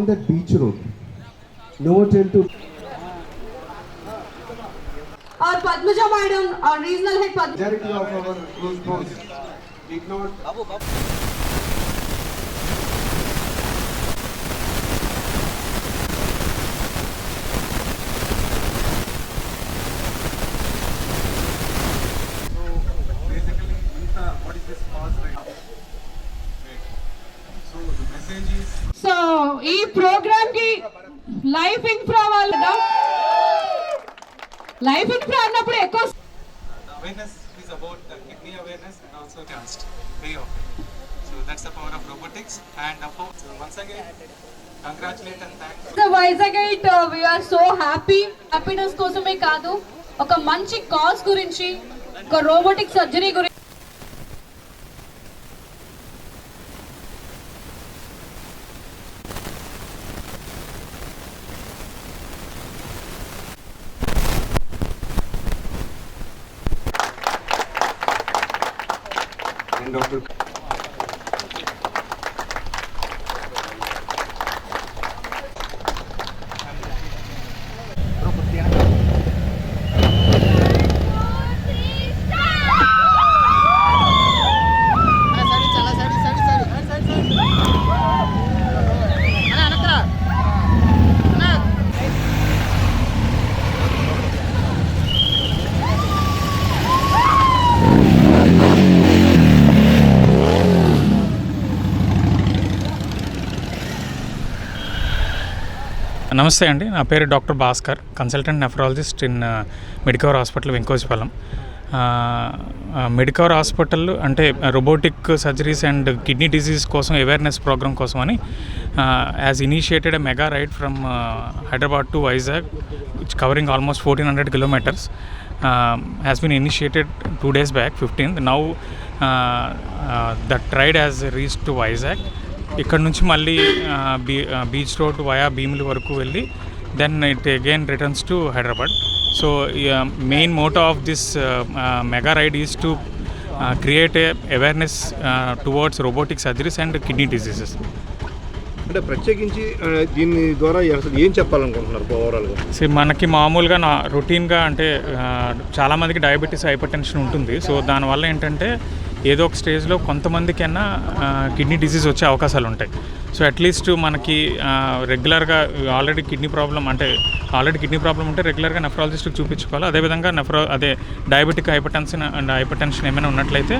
along that beach road. No attempt to. Our Padmaja Madam, our regional head Padmaja. Directly of our close post. Ignore. ఈ ప్రోగ్రామ్కి life infra వాళ్ళు life infra అన్నప్పుడు ఎక్కువ కాదు ఒక మంచి కాజ్ గురించి ఒక రోబోటిక్ సర్జరీ గురించి and Dr. నమస్తే అండి. నా పేరు doctor Bhaskar consultant nephrologist in Medicover hospital Venkojipalem Medicover hospital అంటే robotic surgeries and kidney disease కోసం అవేర్నెస్ ప్రోగ్రామ్ కోసం అని has initiated a mega ride from Hyderabad to Vizag which covering almost fourteen hundred kilometres has been initiated two days back fifteenth now that ride has reach to Vizag ఇక్కడ నుంచి మళ్ళీ be beach road via భీములు వరకు వెళ్ళి then it again returns to Hyderabad. So main motto of this mega ride is to create a awareness towards robotic surgeries and kidney diseases అంటే ప్రత్యేకించి దీని ద్వారా అసలు ఏం చెప్పాలనుకుంటున్నారు ఓవరాల్గా సో మనకి మామూలుగా నా రొటీన్గా అంటే చాలామందికి డయాబెటీస్ హైపర్ టెన్షన్ ఉంటుంది. సో దానివల్ల ఏంటంటే ఏదో ఒక స్టేజ్లో కొంతమందికైనా కిడ్నీ డిసీజ్ వచ్చే అవకాశాలు ఉంటాయి సో అట్లీస్ట్ మనకి రెగ్యులర్గా ఆల్రెడీ కిడ్నీ ప్రాబ్లం అంటే ఆల్రెడీ కిడ్నీ ప్రాబ్లం ఉంటే రెగ్యులర్గా నెఫ్రాలజిస్ట్కి చూపించుకోవాలి. అదేవిధంగా నెఫ్రో అదే డయాబెటిక్ హైపర్టెన్షన్ అండ్ హైపర్టెన్షన్ ఏమైనా ఉన్నట్లయితే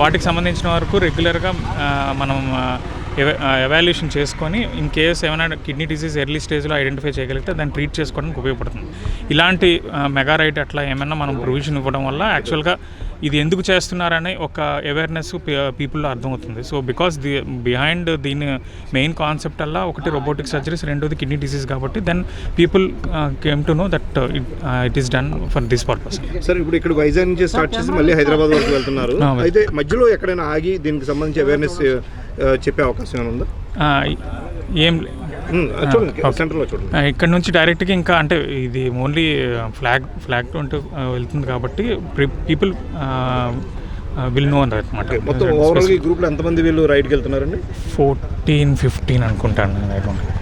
వాటికి సంబంధించిన వరకు రెగ్యులర్గా మనం ఎవాల్యుయేషన్ చేసుకొని ఇన్ కేస్ ఏమైనా కిడ్నీ డిసీజ్ ఎర్లీ స్టేజ్లో ఐడెంటిఫై చేయగలిగితే దాన్ని ట్రీట్ చేసుకోవడానికి ఉపయోగపడుతుంది. ఇలాంటి మెగా రైట్ అట్లా ఏమైనా మనం ప్రొవిజన్ ఇవ్వడం వల్ల యాక్చువల్గా ఇది ఎందుకు చేస్తున్నారనే ఒక అవేర్నెస్ పీపుల్లో అర్థమవుతుంది. సో బికాస్ ది బిహైండ్ దీని మెయిన్ కాన్సెప్ట్ అలా ఒకటి రోబోటిక్ సర్జరీస్ రెండోది కిడ్నీ డిసీజ్ కాబట్టి then people came to know that it is done for this purpose sir ఇప్పుడు ఇక్కడ వైజాగ్ నుంచి స్టార్ట్ చేసి మళ్ళీ హైదరాబాద్ వరకు వెళ్తున్నారు. అయితే మధ్యలో ఎక్కడైనా ఆగి దీనికి సంబంధించి అవేర్నెస్ చెప్పే అవకాశం ఏమైనా ఉందా? ఏం చూడండి. సెంటర్లో ఇక్కడ నుంచి డైరెక్ట్గా ఇంకా అంటే ఇది ఓన్లీ ఫ్లాగ్ ఫ్లాగ్ అంటూ ఆ, వెళ్తుంది కాబట్టి పీపుల్ విల్ నో మొత్తం అనమాట ఈ గ్రూప్లో ఎంతమంది వీళ్ళు రైడ్కి వెళ్తున్నారండి? ఫోర్టీన్ ఫిఫ్టీన్ అనుకుంటాను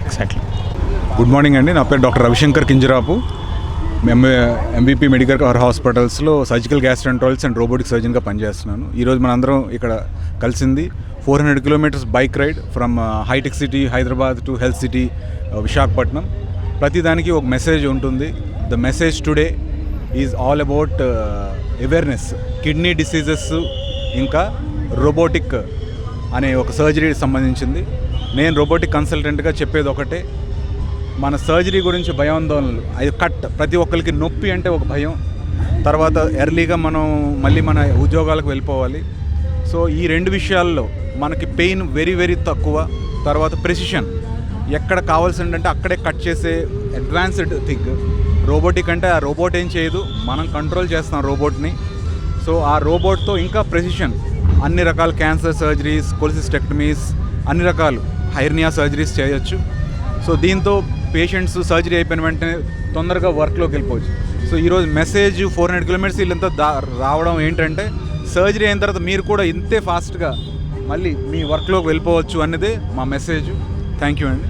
ఎగ్జాక్ట్లీ గుడ్ మార్నింగ్ అండి నా పేరు doctor Ravishankar Kinjarapu. MBP medical హాస్పిటల్స్లో సర్జికల్ గ్యాస్ట్రెంట్రాలజిస్ట్ అండ్ రోబోటిక్ సర్జన్గా పనిచేస్తున్నాను. ఈరోజు మనందరం ఇక్కడ కలిసింది four hundred kilometers bike ride from hitech city Hyderabad to health city Visakhapatnam ప్రతిదానికి ఒక మెసేజ్ ఉంటుంది. The message today is all about awareness kidney diseases ఇంకా రోబోటిక్ అనే ఒక సర్జరీ సంబంధించింది. నేను రోబోటిక్ కన్సల్టెంట్గా చెప్పేది ఒకటే. మన సర్జరీ గురించి భయాందోళనలు. అది కట్. ప్రతి ఒక్కరికి నొప్పి అంటే ఒక భయం. తర్వాత ఎర్లీగా మనం మళ్ళీ మన ఉద్యోగాలకు వెళ్ళిపోవాలి. సో ఈ రెండు విషయాల్లో మనకి పెయిన్ వెరీ వెరీ తక్కువ. తర్వాత ప్రెసిషన్. ఎక్కడ కావాల్సిందంటే అక్కడే కట్ చేసే అడ్వాన్స్డ్ థింగ్. రోబోటిక్ అంటే ఆ రోబోట్ ఏం చేయదు. మనం కంట్రోల్ చేస్తాం రోబోట్ని. సో ఆ రోబోట్తో ఇంకా ప్రెసిషన్. అన్ని రకాల క్యాన్సర్ సర్జరీస్ కొలిసిస్టెక్టమీస్ అన్ని రకాలు. హైర్నియా సర్జరీస్ చేయొచ్చు. సో దీంతో పేషెంట్స్ సర్జరీ అయిపోయిన వెంటనే తొందరగా వర్క్లోకి వెళ్ళిపోవచ్చు. సో ఈరోజు మెసేజ్ ఫోర్ హండ్రెడ్ కిలోమీటర్స్ వీళ్ళంతా దా రావడం ఏంటంటే సర్జరీ అయిన తర్వాత మీరు కూడా ఇంతే ఫాస్ట్గా మళ్ళీ మీ వర్క్లోకి వెళ్ళిపోవచ్చు అన్నదే మా మెసేజ్. థ్యాంక్ యూ అండి.